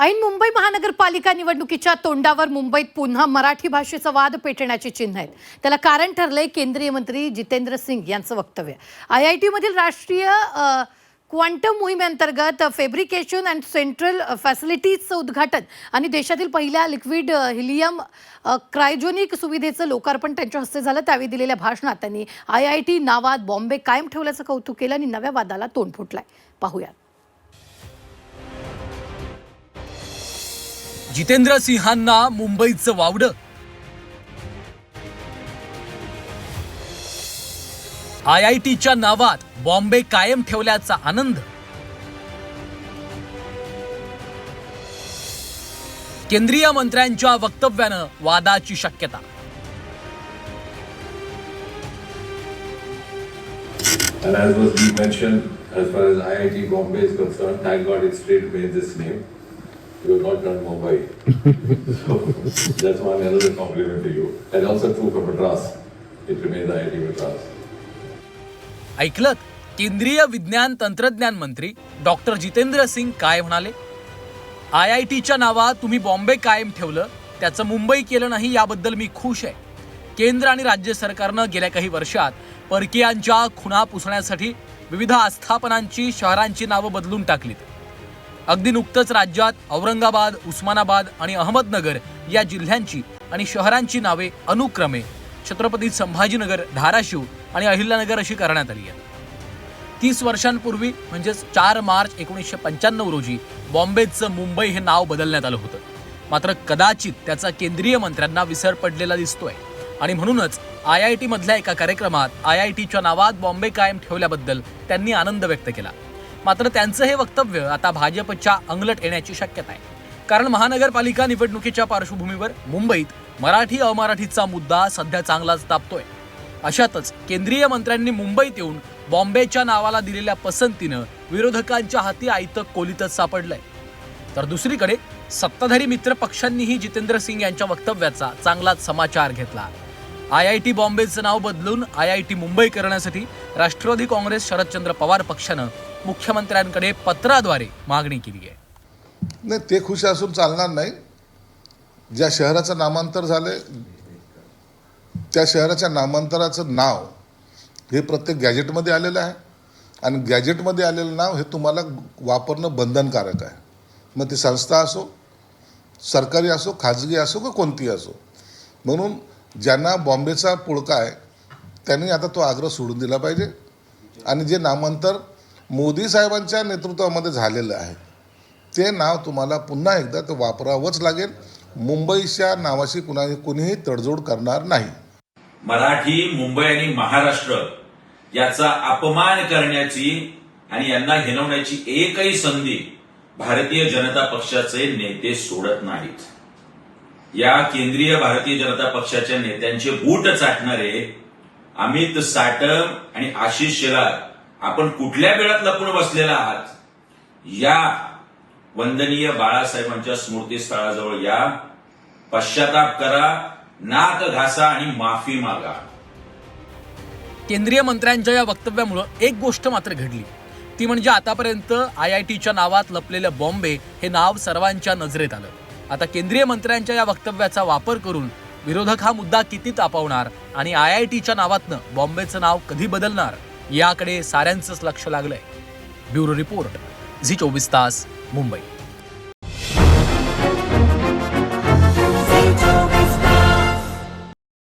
ऐन मुंबई महानगरपालिका निवडणुकीच्या तोंडावर मुंबईत पुन्हा मराठी भाषेचा वाद पेटण्याची चिन्ह आहेत. त्याला कारण ठरलंय केंद्रीय मंत्री जितेंद्र सिंग यांचं वक्तव्य. आय आय टीमधील राष्ट्रीय क्वांटम मोहिमेअंतर्गत फेब्रिकेशन अँड सेंट्रल फॅसिलिटीजचं उद्घाटन आणि देशातील पहिल्या लिक्विड हिलियम क्रायजोनिक सुविधेचं लोकार्पण त्यांच्या हस्ते झालं. त्यावेळी दिलेल्या भाषणात त्यांनी आय आय टी नावात बॉम्बे कायम ठेवल्याचं कौतुक केलं आणि नव्या वादाला तोंड फुटलाय. पाहूयात. जितेंद्र सिंहांना मुंबईचं वावडं आय आय टीच्या नावात बॉम्बे कायम ठेवल्याचा आनंद केंद्रीय मंत्र्यांच्या वक्तव्यानं वादाची शक्यता And as was mentioned, as far as IIT Bombay is concerned, thank God it straight made this name. You're not done Mumbai. so that's one another compliment to you. And also true for Madras. It remains IIT Madras. ऐकलं केंद्रीय विज्ञान तंत्रज्ञान मंत्री doctor Jitendra Singh काय म्हणाले I I टीच्या नावात तुम्ही बॉम्बे कायम ठेवलं त्याचं मुंबई केलं नाही याबद्दल मी खुश आहे केंद्र आणि राज्य सरकारनं गेल्या काही वर्षात परकीयांच्या खुणा पुसण्यासाठी विविध आस्थापनांची शहरांची नावं बदलून टाकलीत अगदी नुकतंच राज्यात औरंगाबाद उस्मानाबाद आणि अहमदनगर या जिल्ह्यांची आणि शहरांची नावे अनुक्रमे छत्रपती संभाजीनगर धाराशिव आणि अहिल्यानगर अशी करण्यात आली आहे तीस वर्षांपूर्वी म्हणजेच चार मार्च एकोणीसशे पंच्याण्णव रोजी बॉम्बेचं मुंबई हे नाव बदलण्यात आलं होतं. मात्र कदाचित त्याचा केंद्रीय मंत्र्यांना विसर पडलेला दिसतोय. आणि म्हणूनच आय आय टीमधल्या एका कार्यक्रमात आय आय टीच्या नावात बॉम्बे कायम ठेवल्याबद्दल त्यांनी आनंद व्यक्त केला. मात्र त्यांचं हे वक्तव्य आता भाजपच्या अंगलट येण्याची शक्यता आहे. कारण महानगरपालिका निवडणुकीच्या पार्श्वभूमीवर मुंबईत मराठी अमराठीचा मुद्दा सध्या चांगलाच तापतोय अशातच केंद्रीय मंत्र्यांनी मुंबईत येऊन बॉम्बेच्या नावाला दिलेल्या पसंतीनं विरोधकांच्या हाती आयतं कोलीतच सापडलंय. तर दुसरीकडे सत्ताधारी मित्र पक्षांनीही जितेंद्र सिंग यांच्या वक्तव्याचा चांगलाच समाचार घेतला. आय आय टी बॉम्बेचं नाव बदलून आय आय टी मुंबई करण्यासाठी राष्ट्रवादी काँग्रेस शरदचंद्र पवार पक्षानं मुख्यमंत्र्यांकडे पत्राद्वारे मागणी केली आहे. नाही ते खुश असून चालणार नाही. ज्या शहराचं नामांतर झालंय त्या शहराच्या नामांतराचं नाव हे प्रत्येक गॅजेटमध्ये आलेलं आहे. आणि गॅजेटमध्ये आलेलं नाव हे तुम्हाला वापरणं बंधनकारक आहे. मग ती संस्था असो सरकारी असो खाजगी असो का कोणतीही असो. म्हणून ज्यांना बॉम्बेचा पुळका आहे त्यांनी आता तो आग्रह सोडून दिला पाहिजे. आणि जे नामांतर मोदी साहेबांच्या नेतृत्वामध्ये झालेलं आहे ते नाव तुम्हाला पुन्हा एकदा ते वापरावंच लागेल. मुंबईच्या नावाशी कुणा कुणीही तडजोड करणार नाही. मराठी मुंबई आणि महाराष्ट्र याचा अपमान करण्याची आणि यांना हिनवण्याची एकही संधी भारतीय जनता पक्षाचे नेते सोडत नाहीत. या केंद्रीय भारतीय जनता पक्षाच्या नेत्यांचे बूट चाटणारे अमित साटम आणि आशिष शेलार आपण कुठल्या वेळात लपून बसलेला आहात? या वंदनीय बाळासाहेबांच्या स्मृतीस्थळाजवळ या पश्चाताप करा नाक घासा आणि माफी मागा. केंद्रीय मंत्र्यांच्या या वक्तव्यामुळं एक गोष्ट मात्र घडली. ती म्हणजे आतापर्यंत आय आय टीच्या नावात लपलेलं बॉम्बे हे नाव सर्वांच्या नजरेत आलं. आता केंद्रीय मंत्र्यांच्या या वक्तव्याचा वापर करून विरोधक हा मुद्दा किती तापवणार आणि आय आय टीच्या नावातनं बॉम्बेचं नाव कधी बदलणार याकडे साऱ्यांचंच लक्ष लागलंय. ब्युरो रिपोर्ट झी चोवीस तास मुंबई.